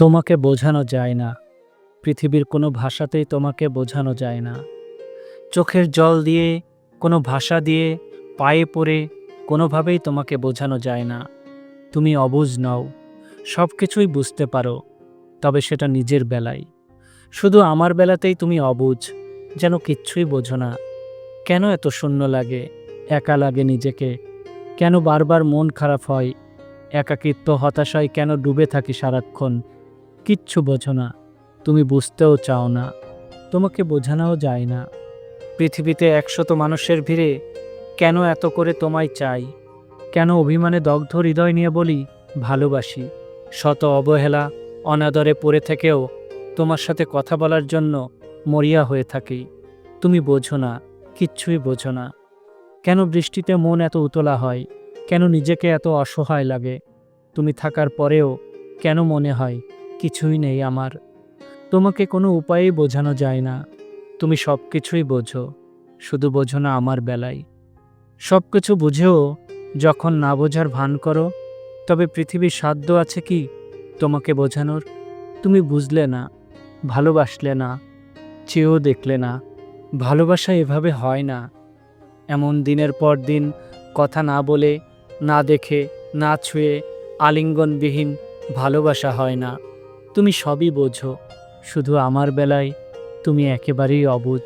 তোমাকে বোঝানো যায় না। পৃথিবীর কোনো ভাষাতেই তোমাকে বোঝানো যায় না। চোখের জল দিয়ে, কোনো ভাষা দিয়ে, পায়ে পড়ে কোনোভাবেই তোমাকে বোঝানো যায় না। তুমি অবুঝ নও সব কিছুই বুঝতে পারো, তবে সেটা নিজের বেলায়। শুধু আমার বেলাতেই তুমি অবুঝ যেন কিচ্ছুই বোঝো না। কেন এত শূন্য লাগে, একা লাগে নিজেকে? কেন বারবার মন খারাপ হয়? একাকিত্ব, হতাশায় কেন ডুবে থাকি সারাক্ষণ? কিচ্ছু বোঝো না। তুমি বুঝতেও চাও না। তোমাকে বোঝানোও যায় না। পৃথিবীতে একশত মানুষের ভিড়ে কেন এত করে তোমায় চাই? কেন অভিমানে দগ্ধ হৃদয় নিয়ে বলি, ভালোবাসি। শত অবহেলা, অনাদরে পড়ে থেকেও তোমার সাথে কথা বলার জন্য মরিয়া হয়ে থাকি। তুমি বোঝো না, কিচ্ছুই বোঝো না। কেন বৃষ্টিতে মন এত উতলা হয়? কেন নিজেকে এত অসহায় লাগে? তুমি থাকার পরেও কেন মনে হয় কিছুই নেই আমার। তোমাকে কোনো উপায়েই বোঝানো যায় না। তুমি সব কিছুই বোঝো, শুধু বোঝো না আমার বেলায়। সব কিছু বুঝেও যখন না বোঝার ভান করো, তবে পৃথিবীর সাধ্য আছে কি তোমাকে বোঝানোর? তুমি বুঝলে না, ভালোবাসলে না, চেয়েও দেখলে না, ভালোবাসা এভাবে হয় না। এমন দিনের পর দিন কথা না বলে, না দেখে, না ছুঁয়ে, আলিঙ্গনবিহীন ভালোবাসা হয় না। তুমি সবই বোঝো শুধু আমার বেলায় তুমি একেবারেই অবুঝ।